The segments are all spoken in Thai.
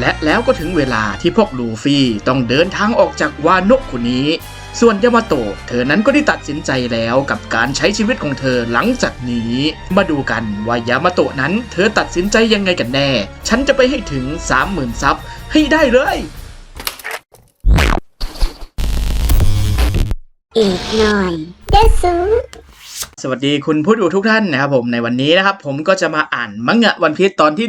และแล้วก็ถึงเวลาที่พวกลูฟี่ต้องเดินทางออกจากวาโนะคุนี้ ส่วนยามาโตะเธอนั้นก็ได้ตัดสินใจแล้วกับการใช้ชีวิตของเธอหลังจากนี้ มาดูกันว่ายามาโตะนั้น เธอตัดสินใจยังไงกันแน่ ฉันจะไปให้ถึง 30,000ซับให้ได้เลยอีกหน่อยเดซู สวัสดีคุณผู้ดูทุกท่านนะครับผมในวันนี้นะครับผมก็จะมาอ่านมังงะวันพีชตอนที่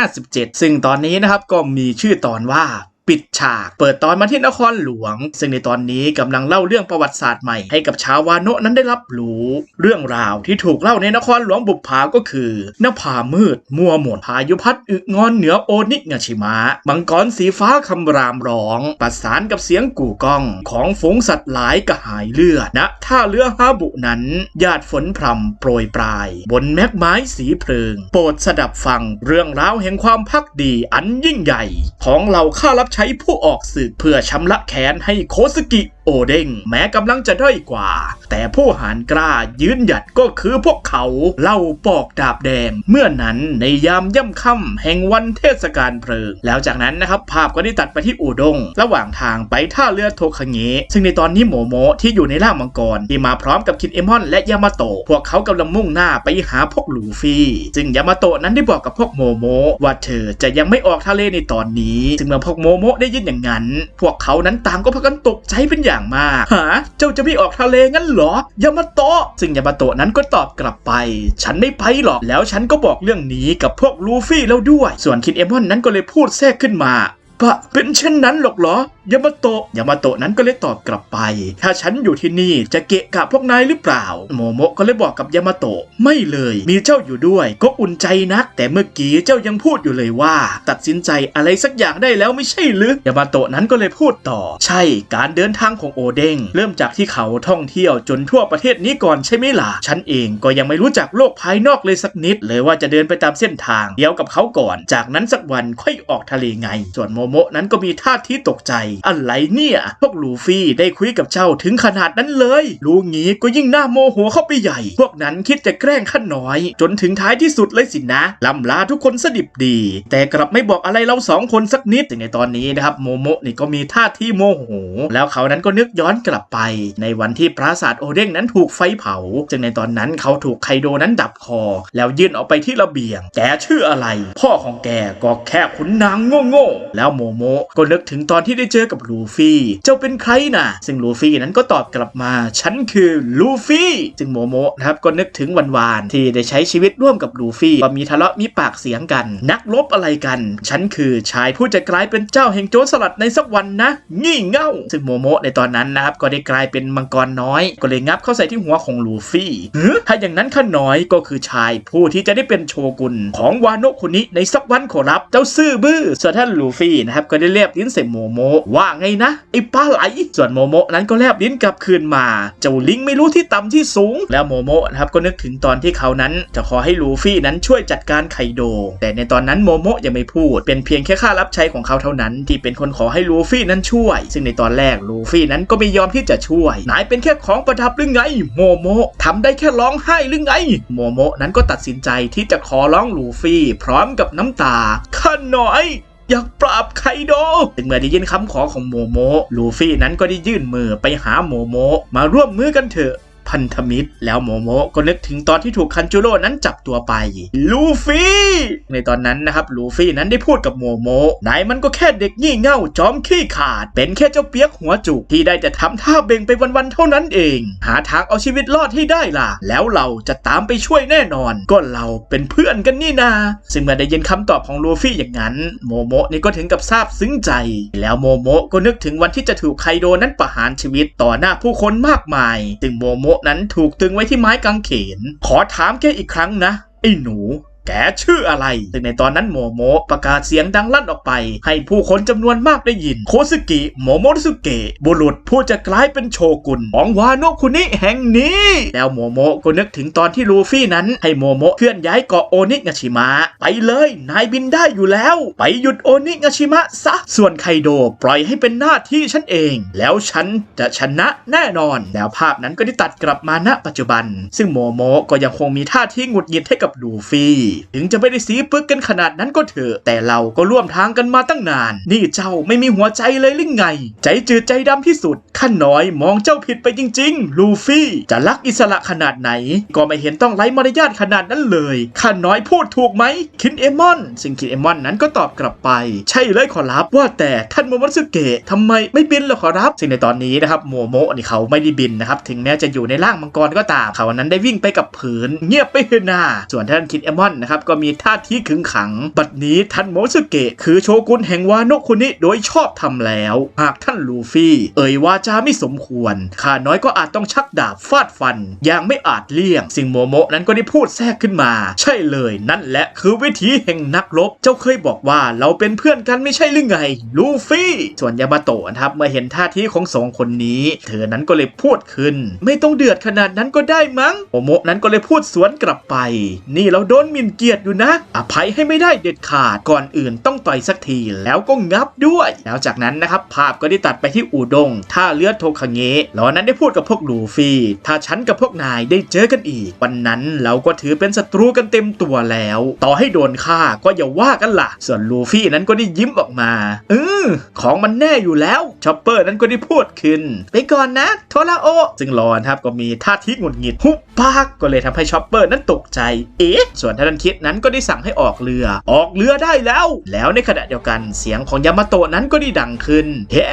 1057 ซึ่งตอนนี้นะครับก็มีชื่อตอนว่า ปิดฉาก เปิดตอนมาที่นครหลวง ซึ่งในตอนนี้กำลังเล่าเรื่องประวัติศาสตร์ใหม่ให้กับชาววาโนะนั้นได้รับรู้ เรื่องราวที่ถูกเล่าในนครหลวงบุปผาก็คือนภามืด มัวหมดพายุพัดอึงอนเหนือโอนิกาชิมะมังกรสีฟ้าคำรามร้อง ประสานกับเสียงกู่ก้อง ของฝูงสัตว์หลายกระหายเลือดณท่าเรือฮาบุนั้นหยาดฝนพรำโปรยปลาย บนแมกไม้สีเพลิง โปรดสดับฟังเรื่องราวแห่งความพักดีอันยิ่งใหญ่ ของเหล่าข้ารับใช้ช้ผู้ออกสืบเพื่อชำระแค้นให้โคสกิโอเด้งแม้กำลังจะด้อยกว่า แต่ผู้หารกล้ายืนหยัดก็คือพวกเขาเล่าปอกดาบแดง เมื่อนั้นในยามย่ำค่ำแห่งวันเทศกาลเพลิง แล้วจากนั้นนะครับภาพก็ได้ตัดไปที่อูดง ระหว่างทางไปท่าเรือโทคังเงะซึ่งในตอนนี้โมโมที่อยู่ในร่างมังกรที่มาพร้อมกับคินเอมอนและยามาโตะพวกเขากำลังมุ่งหน้าไปหาพวกลูฟี่ซึ่งยามาโตะนั้นได้บอกกับพวกโมโมว่าเธอจะยังไม่ออกทะเลในตอนนี้ ซึ่งเมื่อพวกโมโมได้ยินอย่างนั้น พวกเขานั้นต่างก็พากันตกใจเป็นอย่างมาก หา เจ้าจะไม่ออกทะเลงั้นเหรอยามาโตะซึ่งยามาโตะนั้นก็ตอบกลับไป ฉันไม่ไปหรอก แล้วฉันก็บอกเรื่องนี้กับพวกลูฟี่แล้วด้วย ส่วนคินเอมอนนั้นก็เลยพูดแทรกขึ้นมาปะเป็นเช่นนั้นหรอกเหรอ ยามาโตะยามาโตะนั้นก็เลยตอบกลับไป ถ้าฉันอยู่ที่นี่จะเกะกะพวกนายหรือเปล่า โมโมะก็เลยบอกกับยามาโตะไม่เลยมีเจ้าอยู่ด้วย ก็อุ่นใจนัก แต่เมื่อกี้เจ้ายังพูดอยู่เลยว่า ตัดสินใจอะไรสักอย่างได้แล้วไม่ใช่หรือยามาโตะนั้นก็เลยพูดต่อ ใช่การเดินทางของโอเด้งเริ่มจากที่เขาท่องเที่ยวจนทั่วประเทศนี้ก่อนใช่ไหมล่ะฉันเองก็ยังไม่รู้จักโลกภายนอกเลยสักนิด เลยว่าจะเดินไปตามเส้นทางเดียวกับเขาก่อน จากนั้นสักวันค่อยออกทะเลไง ส่วนโมโมะนั้นก็มีท่าทีตกใจอะไรเนี่ย พวกลูฟี่ได้คุยกับเจ้าถึงขนาดนั้นเลย รู้งี้ก็ยิ่งหน่าโมโหเข้าไปใหญ่ พวกนั้นคิดจะแกล้งข้าน้อย จนถึงท้ายที่สุดเลยสินะลำลาทุกคนสดิบดี แต่กลับไม่บอกอะไรเราสองคนสักนิดแต่ในตอนนี้นะครับโมโมะนี่ก็มีท่าที่โมโห แล้วเขานั้นก็นึกย้อนกลับไป ในวันที่ปราสาทโอเด้งนั้นถูกไฟเผา จึงในตอนนั้นเขาถูกไคโดนั้นดับคอ แล้วยื่นออกไปที่ระเบียง แกชื่ออะไร พ่อของแกก็แค่ขุนนางโง่ๆแล้วโมโมะก็นึกถึงตอนที่ได้เจออกับลูฟี่เจ้าเป็นใครน่ะซึ่งลูฟี่นั้นก็ตอบกลับมา ฉันคือลูฟี่ซึ่งโมโมะนะครับก็นึกถึงวันวานๆที่ได้ใช้ชีวิตร่วมกับลูฟี่ว่ามีทะเลาะมีปากเสียงกัน นักลบอะไรกัน ฉันคือชายผู้จะกลายเป็นเจ้าแห่งโจรสลัดในสักวันนะ งี่เง่า ซึ่งโมโมะในตอนนั้นนะครับก็ได้กลายเป็นมังกรน้อย ก็เลยงับเข้าใส่ที่หัวของลูฟี่ฮึถ้าอย่างนั้นข้าน้อยก็คือชายผู้ที่จะได้เป็นโชกุนของวาโนะคุนิในสักวันขอรับ เจ้าซื่อบื้อส่วนท่านลูฟี่นะครับก็ได้เรียบลิ้นใส่โมโมะว่าไงนะไอ้ปลาไหล ส่วนโมโมะนั้นก็แลบลิ้นกลับคืนมา เจ้าลิงไม่รู้ที่ต่ำที่สูง แล้วโมโมะนะครับก็นึกถึงตอนที่เขานั้น จะขอให้ลูฟี่นั้นช่วยจัดการไคโด แต่ในตอนนั้นโมโมะยังไม่พูด เป็นเพียงแค่ข้ารับใช้ของเขาเท่านั้น ที่เป็นคนขอให้ลูฟี่นั้นช่วย ซึ่งในตอนแรกลูฟี่นั้นก็ไม่ยอมที่จะช่วยนายเป็นแค่ของประดับหรือไง โมโมะทำได้แค่ร้องไห้หรือไง โมโมะนั้นก็ตัดสินใจที่จะขอร้องลูฟี่ พร้อมกับน้ำตาข้าน้อย อยากปราบไคโดถึงเมื่อได้ยินคำขอของโมโมลูฟี่นั้นก็ได้ยื่นมือไปหาโมโมมาร่วมมือกันเถอะ พันธมิตร แล้วโมโมก็นึกถึงตอนที่ถูกคันจูโร่นั้นจับตัวไป ลูฟี่ ในตอนนั้นนะครับลูฟี่นั้นได้พูดกับโมโมนายมันก็แค่เด็กงี่เง่าจอมขี้ขาด เป็นแค่เจ้าเปียกหัวจุกที่ได้แต่ทำท่าเบ่งไปวันๆเท่านั้นเอง หาทางเอาชีวิตรอดให้ได้ล่ะ แล้วเราจะตามไปช่วยแน่นอน ก็เราเป็นเพื่อนกันนี่นา ซึ่งเมื่อได้ยินคำตอบของลูฟี่อย่างนั้น โมโมนี่ก็ถึงกับซาบซึ้งใจ แล้วโมโมก็นึกถึงวันที่จะถูกไคโดนั้นประหารชีวิตต่อหน้าผู้คนมากมาย ซึ่งโมโมนั้นถูกตึงไว้ที่ไม้กางเขน ขอถามแกอีกครั้งนะ ไอ้หนู แกชื่ออะไร ซึ่งในตอนนั้นโมโมประกาศเสียงดังลั่นออกไป ให้ผู้คนจำนวนมากได้ยิน โคสึกิโมโมรุสุเกะบุรุษผู้จะกลายเป็นโชกุนของวาโนคุนิแห่งนี้ แล้วโมโมก็นึกถึงตอนที่ลูฟี่นั้น ให้โมโมเคลื่อนย้ายเกาะโอนิงาชิมะ ไปเลยนายบินได้อยู่แล้ว ไปหยุดโอนิงาชิมะซะ ส่วนไคโดปล่อยให้เป็นหน้าที่ฉันเอง แล้วฉันจะชนะแน่นอน แล้วภาพนั้นก็ได้ตัดกลับมาณปัจจุบัน ซึ่งโมโมก็ยังคงมีท่าที่หงุดหงิดให้กับลูฟี่ถึงจะไม่ได้สีปึกกันขนาดนั้นก็เถอะแต่เราก็ร่วมทางกันมาตั้งนาน นี่เจ้าไม่มีหัวใจเลยหรือไง ใจจืดใจดำที่สุดข้าน้อยมองเจ้าผิดไปจริง ๆ ลูฟี่ จะรักอิสระขนาดไหน ก็ไม่เห็นต้องไร้มารยาทขนาดนั้นเลยข้าน้อยพูดถูกไหมคินเอมอน ซึ่งคินเอมอนนั้นก็ตอบกลับไป ใช่เลยขอรับว่าแต่ท่านโมมัสึเกะทำไมไม่บินล่ะขอรับซึ่งในตอนนี้นะครับโมโมนี่เขาไม่ได้บินนะครับถึงแม้จะอยู่ในร่างมังกรก็ตามเขานั้นได้วิ่งไปกับผืน เงียบไปเถอะนาส่วนท่านคินเอมอนนะครับก็มีท่าทีขึงขัง บัดนี้ท่านโมสึเกะคือโชกุนแห่งวานโนะคุนิโดยชอบทำแล้ว หากท่านลูฟี่ เอ่ยวาจาไม่สมควรข้าน้อยก็อาจต้องชักดาบฟาดฟันอย่างไม่อาจเลี่ยง สิ่งโมโมนั้นก็ได้พูดแทรกขึ้นมา ใช่เลยนั่นแหละคือวิธีแห่งนักรบ เจ้าเคยบอกว่าเราเป็นเพื่อนกันไม่ใช่หรือไง ลูฟี่ ส่วนยามาโตะนะครับเมื่อเห็นท่าทีของสองคนนี้ เธอนั้นก็เลยพูดขึ้น ไม่ต้องเดือดขนาดนั้นก็ได้มั้งโมโมนั้นก็เลยพูดสวนกลับไป นี่เราโดนมินเกียรติอยู่นะ อภัยให้ไม่ได้เด็ดขาดก่อนอื่นต้องต่อยสักทีแล้วก็งับด้วย แล้วจากนั้นนะครับภาพก็ได้ตัดไปที่อูดงท่าเรือโทคังเงะแล้วนั้นได้พูดกับพวกลูฟี่ ถ้าฉันกับพวกนายได้เจอกันอีก วันนั้นเราก็ถือเป็นศัตรูกันเต็มตัวแล้ว ต่อให้โดนฆ่าก็อย่าว่ากันล่ะ ส่วนลูฟี่นั้นก็ได้ยิ้มออกมาเออของมันแน่อยู่แล้วชอปเปอร์นั้นก็ได้พูดขึ้น ไปก่อนนะโทราโอซึ่งรอนครับก็มีท่าทีหงุดหงิดหุบปากก็เลยทำให้ชอปเปอร์นั้นตกใจ เอ๊ะ ส่วนท่านคิดนั้นก็ได้สั่งให้ออกเรือ ออกเรือได้แล้ว แล้วในขณะเดียวกันเสียงของยามาโตะนั้นก็ได้ดังขึ้น เฮ้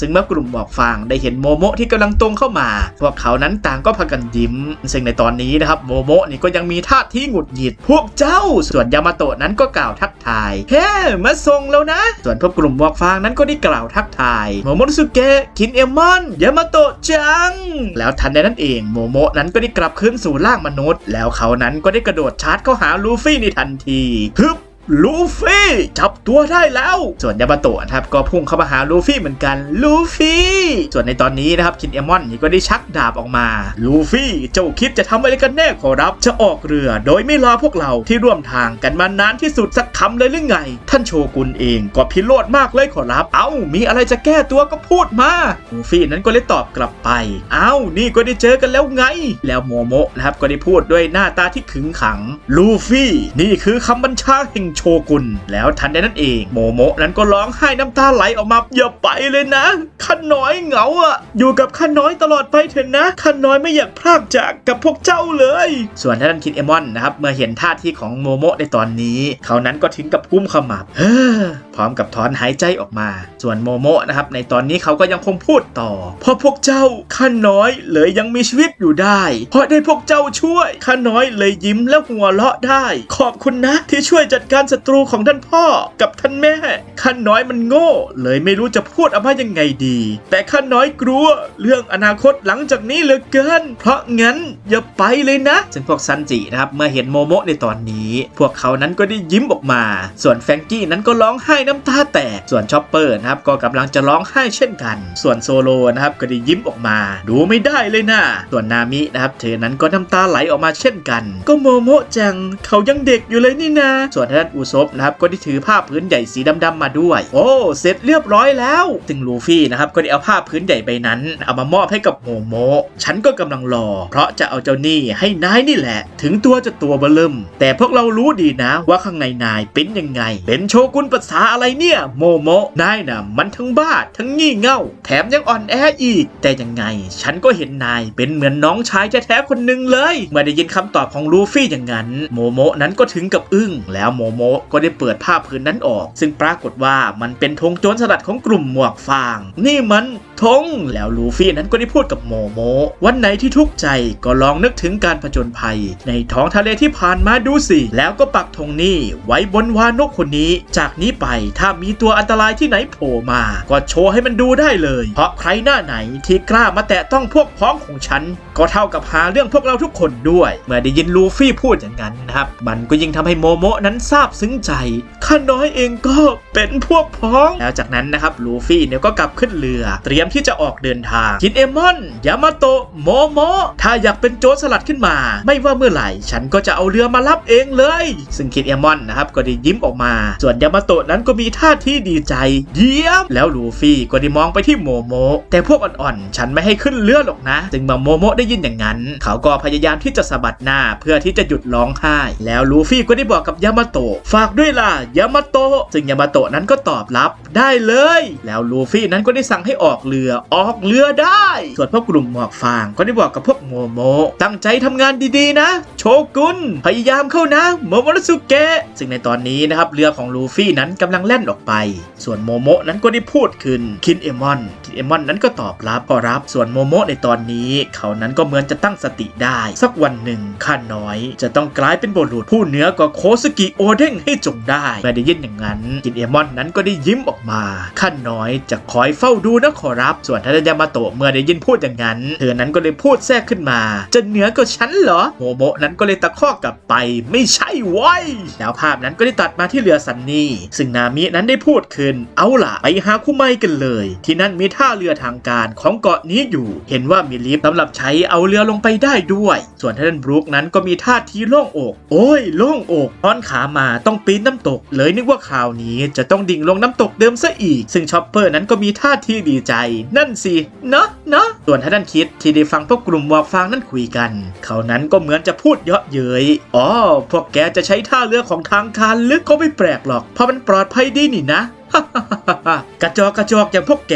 ซึ่งเมื่อกลุ่มหมอกฟางได้เห็นโมโมะที่กำลังตรงเข้ามา พวกเขานั้นต่างก็พากันยิ้ม ซึ่งในตอนนี้นะครับโมโมะนี่ก็ยังมีท่าทีหงุดหงิด พวกเจ้า ส่วนยามาโตะนั้นก็กล่าวทักทาย เฮ้มาส่งแล้วนะ ส่วนพวกกลุ่มหมอกฟางนั้นก็ได้กล่าวทักทาย โมโมะสุเกะคินเอมอนยามาโตะจัง แล้วทันใดนั้นเองโมโมะนั้นก็ได้กลับคืนสู่ร่างมนุษย์ แล้วเขานั้นก็ได้กระโดดชาร์จเข้าหาลูฟี่ในทันทีฮึบ ลูฟี่จับตัวได้แล้ว ส่วนยามาโตะนะครับก็พุ่งเข้ามาหาลูฟี่เหมือนกันลูฟี่ ส่วนในตอนนี้นะครับคินเอมอนนี่ก็ได้ชักดาบออกมาลูฟี่เจ้าคิดจะทำอะไรกันแน่ขอรับ จะออกเรือโดยไม่รอพวกเราที่ร่วมทางกันมานานที่สุดสักคำเลยหรือไง ท่านโชกุนเองก็พิโรธมากเลยขอรับ เอ้า มีอะไรจะแก้ตัวก็พูดมาลูฟี่นั้นก็เลยตอบกลับไป เอ้า นี่ก็ได้เจอกันแล้วไง แล้วโมโมะนะครับก็ได้พูดด้วยหน้าตาที่ขึงขัง ลูฟี่ นี่คือคำบัญชาแห่งโชกุนแล้วทันใดนั้นเองโมโมะนั้นก็ร้องไห้น้ำตาไหลออกมาอย่าไปเลยนะข้าน้อยเหงาอะ อยู่กับข้าน้อยตลอดไปเถอะนะข้าน้อยไม่อยากพลากจากกับพวกเจ้าเลย ส่วนท่านคิดเอมอนนะครับเมื่อเห็นท่าทีของโมโมะในตอนนี้ เขานั้นก็ถึงกับกุ้มขมับเฮ้อ พร้อมกับถอนหายใจออกมา ส่วนโมโมะนะครับในตอนนี้เขาก็ยังคงพูดต่อ เพราะพวกเจ้าข้าน้อยเลยยังมีชีวิตอยู่ได้ เพราะได้พวกเจ้าช่วยข้าน้อยเลยยิ้มและหัวเราะได้ ขอบคุณนะที่ช่วยจัดการศัตรูของท่านพ่อกับท่านแม่ข้าน้อยมันโง่ เลยไม่รู้จะพูดออกมายังไงดี แต่ข้าน้อยกลัว เรื่องอนาคตหลังจากนี้เหลือเกิน เพราะงั้นอย่าไปเลยนะซึ่งพวกซันจินะครับเมื่อเห็นโมโมะในตอนนี้ พวกเขานั้นก็ได้ยิ้มออกมา ส่วนแฟรงกี้นั้นก็ร้องไห้น้ำตาแตก ส่วนชอปเปอร์นะครับก็กำลังจะร้องไห้เช่นกัน ส่วนโซโลนะครับก็ได้ยิ้มออกมา ดูไม่ได้เลยนะ ส่วนนามินะครับเธอนั้นก็น้ำตาไหลออกมาเช่นกัน ก็โมโมะจังเขายังเด็กอยู่เลยนี่นะ ส่วนท่านอุซบนะครับก็ได้ถือผ้าพื้นใหญ่สีดำๆมาด้วย โอ้ เสร็จเรียบร้อยแล้วซึ่งลูฟี่นะครับก็ได้เอาผ้าพื้นใหญ่ใบนั้น เอามามอบให้กับโมโมะฉันก็กำลังรอ เพราะจะเอาเจ้านี่ให้นายนี่แหละ ถึงตัวจะตัวเบลิ่มแต่พวกเรารู้ดีนะว่าข้างในนายเป็นยังไง เป็นโชกุนภาษาอะไรเนี่ยโมโมนายน่ะมันทั้งบ้าทั้งงี่เง่า แถมยังอ่อนแออีก แต่ยังไง ฉันก็เห็นนายเป็นเหมือนน้องชายแท้ๆคนหนึ่งเลย เมื่อได้ยินคำตอบของลูฟี่อย่างนั้น โมโมนั้นก็ถึงกับอึ้ง แล้วโมโมก็ได้เปิดผ้าพื้นนั้นออก ซึ่งปรากฏว่ามันเป็นธงโจรสลัดของกลุ่มหมวกฟาง นี่มัน ธง แล้วลูฟี่นั้นก็ได้พูดกับโมโม วันไหนที่ทุกข์ใจก็ลองนึกถึงการผจญภัย ในท้องทะเลที่ผ่านมาดูสิ แล้วก็ปักธงนี้ไว้บนวานกคนนี้ จากนี้ไปถ้ามีตัวอันตรายที่ไหนโผล่มา ก็โชว์ให้มันดูได้เลย เพราะใครหน้าไหนที่กล้ามาแตะต้องพวกพ้องของฉัน ก็เท่ากับหาเรื่องพวกเราทุกคนด้วย เมื่อได้ยินลูฟี่พูดอย่างนั้นนะครับมันก็ยิ่งทำให้โมโมนั้นซาบซึ้งใจข้าน้อยเองก็เป็นพวกพ้อง แล้วจากนั้นนะครับลูฟี่เนี่ยก็กลับขึ้นเรือเตรียมมที่จะออกเดินทางคินเอมอนยามาโตะโมโมถ้าอยากเป็นโจรสลัดขึ้นมา ไม่ว่าเมื่อไหร่ ฉันก็จะเอาเรือมารับเองเลย ซึ่งคินเอมอนนะครับก็ได้ยิ้มออกมา ส่วนยามาโตะนั้นก็มีท่าที่ดีใจ เยี่ยม แล้วลูฟี่ก็ได้มองไปที่โมโมแต่พวกอ่อนๆ ฉันไม่ให้ขึ้นเรือหรอกนะ ซึ่งมื่อโมโมได้ยินอย่างนั้น เขาก็พยายามที่จะสะบัดหน้าเพื่อที่จะหยุดร้องไห้ แล้วลูฟี่ก็ได้บอกกับยามาโตะฝากด้วยล่ะยามาโตะซึ่งยามาโตะนั้นก็ตอบรับได้เลย แล้วลูฟี่นั้นก็ได้สั่งให้ออกเรือออกเรือได้ ส่วนพวกกลุ่มหมวกฟางก็ได้บอกกับพวกโมโม ตั้งใจทำงานดีๆนะ โชกุนพยายามเข้านะ โมโมรสุเกะซึ่งในตอนนี้นะครับเรือของลูฟี่นั้นกำลังแล่นออกไป ส่วนโมโมนั้นก็ได้พูดขึ้นคินเอมอนคินเอมอนนั้นก็ตอบรับก็รับส่วนโมโมในตอนนี้ เขานั้นก็เหมือนจะตั้งสติได้ สักวันหนึ่งข้าน้อย จะต้องกลายเป็นบุรุษผู้เหนือกว่าโคสกิโอเด้งให้จงได้เมื่อได้ยินอย่างนั้นคินเอมอนนั้นก็ได้ยิ้มออกมาข้าน้อยจะคอยเฝ้าดูนะขอรับส่วนท่านยามาโตะเมื่อได้ยินพูดอย่างนั้น เธอนั้นก็เลยพูดแทรกขึ้นมา จะเหนือกว่าฉันเหรอโมโมะนั้นก็เลยตะคอกกลับไป ไม่ใช่ไว้ยแล้วภาพนั้นก็ได้ตัดมาที่เรือซันนี่ ซึ่งนามินั้นได้พูดขึ้น เอาล่ะไปหาคุไมกันเลย ที่นั่นมีท่าเรือทางการของเกาะนี้อยู่ เห็นว่ามีลิฟต์สำหรับใช้เอาเรือลงไปได้ด้วย ส่วนท่านบรูคนั้นก็มีท่าทีโล่งอก โอ้ยโล่งอกตอนขามาต้องปีนน้ำตก เลยนึกว่าคราวนี้จะต้องดิ่งลงน้ำตกเดิมซะอีก ซึ่งชอปเปอร์นั้นก็มีท่าทีดีใจนั่นสิ เนาะเนาะส่วนท่านคิดที่ได้ฟังพวกกลุ่มหมวกฟางนั้นคุยกัน เขานั้นก็เหมือนจะพูดเยาะเย้ยอ๋อพวกแกจะใช้ท่าเรือของทางการลึกก็ไม่แปลกหรอก เพราะมันปลอดภัยดีนี่นะ กระจอกกระจอกอย่างพวกแก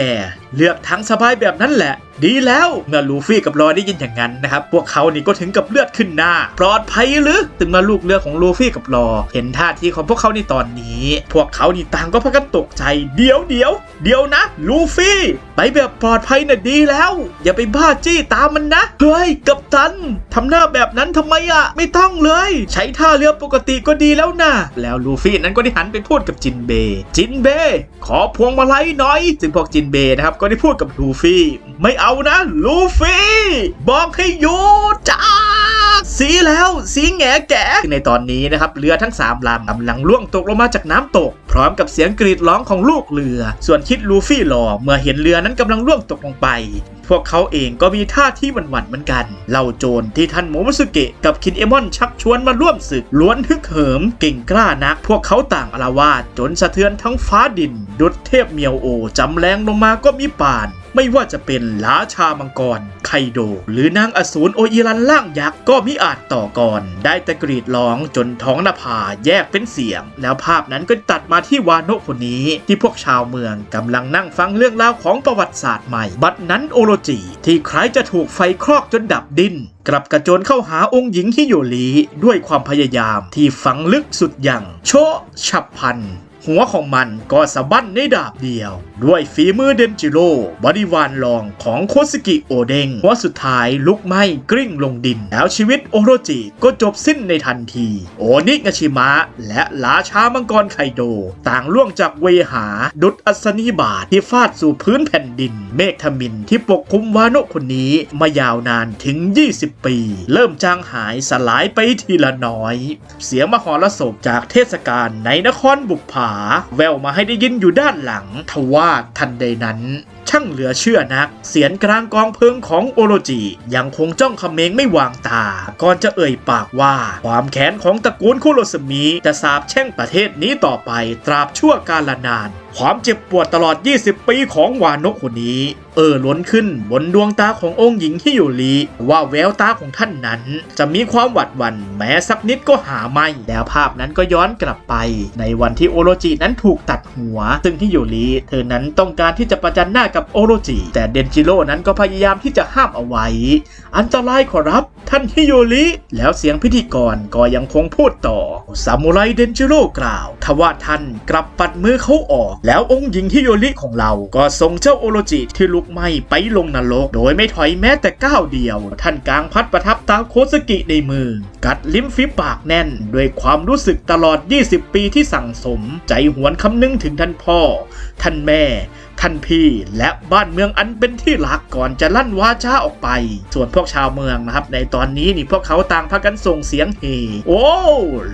เลือกทางสบายแบบนั้นแหละ ดีแล้วเมื่อลูฟี่กับรอได้ยินอย่างนั้นนะครับ พวกเขานี่ก็ถึงกับเลือดขึ้นหน้า ปลอดภัยหรือถึงมาลูกเรือของลูฟี่กับรอ เห็นท่าทีของพวกเขาในตอนนี้ พวกเขานี่ต่างก็พากันตกใจ เดี๋ยวเดี๋ยวเดี๋ยวนะ ลูฟี่ ไปแบบปลอดภัยน่ะดีแล้ว อย่าไปบ้าจี้ตามมันนะเฮ้ยกับตันทำหน้าแบบนั้นทำไมอะไม่ต้องเลย ใช้ท่าเรือปกติก็ดีแล้วนะแล้วลูฟี่นั้นก็ได้หันไปพูดกับจินเบ จินเบขอพวงมาลัยหน่อย ซึ่งพวกจินเบย์นะครับก็ได้พูดกับลูฟี่ ไม่เอานะลูฟี่ บอกให้หยุดจ้า สีแล้วสีแง่แก่ในตอนนี้นะครับเรือทั้งสามลำกำลังล่วงตกลงมาจากน้ำตก พร้อมกับเสียงกรีดร้องของลูกเรือ ส่วนคิดลูฟี่รอเมื่อเห็นเรือนั้นกำลังล่วงตกลงไป พวกเขาเองก็มีท่าที่หวั่นๆเหมือนกันเหล่าโจรที่ท่านโมมุสุเกะกับคินเอมอนชักชวนมาร่วมศึกล้วนฮึกเหิมเก่งกล้านัก พวกเขาต่างอาละวาดจนสะเทือนทั้งฟ้าดิน ดุดเทพเมียวโอจำแรงลงมาก็มีป่าน ไม่ว่าจะเป็นล้าชามังกร ไคโด หรือนางอสูรโออิรันล่างยักษ์ก็มิอาจต่อก่อนได้ต่กรีดร้องจนท้องนภาแยกเป็นเสียง แล้วภาพนั้นก็ตัดมาที่วาโนะคนนี้ที่พวกชาวเมืองกำลังนั่งฟังเรื่องราวของประวัติศาสตร์ใหม่ บัดนั้นโอโรจิที่คล้ายจะถูกไฟคลอกจนดับดิ้นกลับกระโจนเข้าหาองค์หญิงฮิโยรีด้วยความพยายามที่ฝังลึกสุดอย่างโชฉับพัน หัวของมันก็สะบั้นในดาบเดียว ด้วยฝีมือเดนจิโร่บริวารรองของโคสกิโอเดงหัวสุดท้ายลุกไหม้กลิ้งลงดิน แล้วชีวิตโอโรจิก็จบสิ้นในทันที โอนิกาชิมะ และราชามังกรไคโด ต่างล่วงจากเวหาดุดอัศนีบาทที่ฟาดสู่พื้นแผ่นดิน เมฆทมินที่ปกคลุมวานะคนนี้มายาวนานถึง 20 ปี เริ่มจางหายสลายไปทีละน้อย เสียงมหรสพจากเทศกาลในนครบุกผาแววมาให้ได้ยินอยู่ด้านหลัง ทว่าทันใดนั้น ช่างเหลือเชื่อนัก เสียงกลางกองเพลิงของโอโรจิ ยังคงจ้องเขมงไม่วางตา ก่อนจะเอ่ยปากว่า ความแค้นของตระกูลคุโรสมิจะสาบแช่งประเทศนี้ต่อไปตราบชั่วกาลนานความเจ็บปวดตลอด 20 ปีของวานกคนนี้ เอ่อล้นขึ้นบนดวงตาขององค์หญิงฮิโยริว่าแววตาของท่านนั้น จะมีความหวัดหวันแม้สักนิดก็หาไม่ แล้วภาพนั้นก็ย้อนกลับไป ในวันที่โอโรจินั้นถูกตัดหัว ซึ่งฮิโยริเธอนั้นต้องการที่จะประจันหน้ากับโอโรจิ แต่เดนจิโร่นั้นก็พยายามที่จะห้ามเอาไว้ อันตรายขอรับ ท่านฮิโยริ แล้วเสียงพิธีกรก็ยังคงพูดต่อ ซามูไรเดนจิโร่กล่าว ทว่าท่านกลับปัดมือเขาออก แล้วองค์หญิงฮิโยริของเรา ก็ส่งเจ้าโอโรจิที่ลุกไหม้ไปลงนรก โดยไม่ถอยแม้แต่ก้าวเดียว ท่านกลางพัดประทับตาโคสกิในมือ กัดลิ้มฝีปากแน่น ด้วยความรู้สึกตลอด 20 ปีที่สั่งสม ใจหวนคำนึงถึงท่านพ่อ ท่านแม่ ท่านพี่และบ้านเมืองอันเป็นที่รักก่อนจะลั่นวาจาออกไป ส่วนพวกชาวเมืองนะครับ ในตอนนี้นี่พวกเขาต่างพากันส่งเสียงเฮโอ้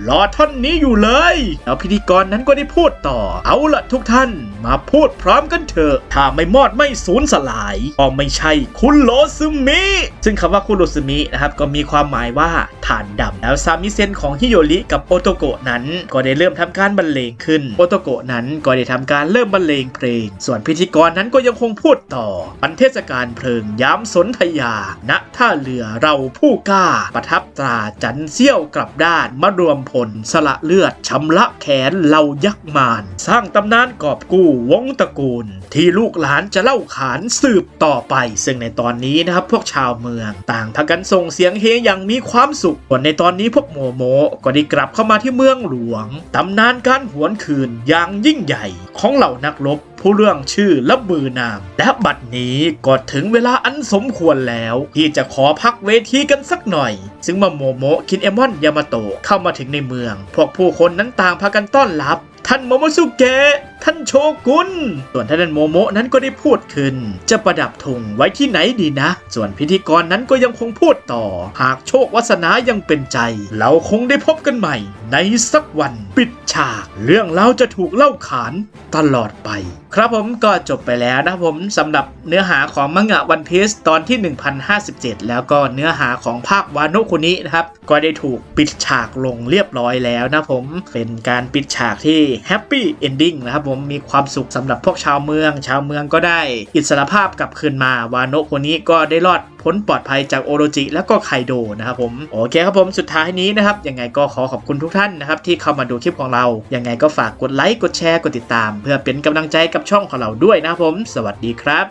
รอท่อนนี้อยู่เลยแล้วพิธีกรนั้นก็ได้พูดต่อ เอาละทุกท่านมาพูดพร้อมกันเถอะ ถ้าไม่มอดไม่สูญสลายก็ไม่ใช่คุณโรซึมิ ซึ่งคำว่าคุณโรซึมินะครับก็มีความหมายว่าฐานดำแล้วซามิเซนของฮิโยริกับโอโตโกะนั้น ก็ได้เริ่มทำการบรรเลงขึ้นโอโตโกะนั้นก็ได้ทำการเริ่มบรรเลงเพลงส่วนพิธีกรนั้นก็ยังคงพูดต่อวันเทศกาลเพลิงย้ำสนธยา ณท่าเรือเราผู้กล้า ประทับตราจันเซี่ยวกลับด้านมารวมพลสละเลือดชำระแขนเหล่ายักษ์มารสร้างตำนานกอบกู้วงตระกูล ที่ลูกหลานจะเล่าขานสืบต่อไป ซึ่งในตอนนี้นะครับพวกชาวเมืองต่างพากันส่งเสียงเฮอย่างมีความสุขส่วนในตอนนี้พวกโมโมก็ได้กลับเข้ามาที่เมืองหลวงตำนานการหวนคืนอย่างยิ่งใหญ่ของเหล่านักรบ ผู้เรื่องชื่อและบือนาม และบัดนี้ก็ถึงเวลาอันสมควรแล้ว ที่จะขอพักเวทีกันสักหน่อย ซึ่งมาโมโมะคินเอมอนยามาโตะเข้ามาถึงในเมือง พวกผู้คนนั้นต่างพากันต้อนรับ ท่านโมโมสุเกะ ท่านโชกุน ส่วนท่านโมโมะนั้นก็ได้พูดขึ้น จะประดับธงไว้ที่ไหนดีนะ ส่วนพิธีกรนั้นก็ยังคงพูดต่อ หากโชควาสนายังเป็นใจ เราคงได้พบกันใหม่ ในสักวันปิดฉาก เรื่องเราจะถูกเล่าขานตลอดไป ครับผมก็จบไปแล้วนะผมสำหรับเนื้อหาของมังงะวันพีซตอนที่ 1057 แล้วก็เนื้อหาของภาควาโนะคุนินะครับ ก็ได้ถูกปิดฉากลงเรียบร้อยแล้วนะผมเป็นการปิดฉากที่แฮปปี้เอนดิ้งนะครับผมมีความสุขสำหรับพวกชาวเมือง ชาวเมืองก็ได้ อิสรภาพกลับคืนมาวาโนะคนนี้ก็ได้รอดพ้นปลอดภัยจากโอโรจิ แล้วก็ไคโดนะครับผมโอเคครับผมสุดท้ายนี้นะครับยังไงก็ขอขอบคุณทุกท่านนะครับที่เข้ามาดูคลิปของเรา ยังไงก็ฝากกดไลค์กดแชร์กดติดตาม เพื่อเป็นกำลังใจกับช่องของเราด้วยนะครับผม สวัสดีครับ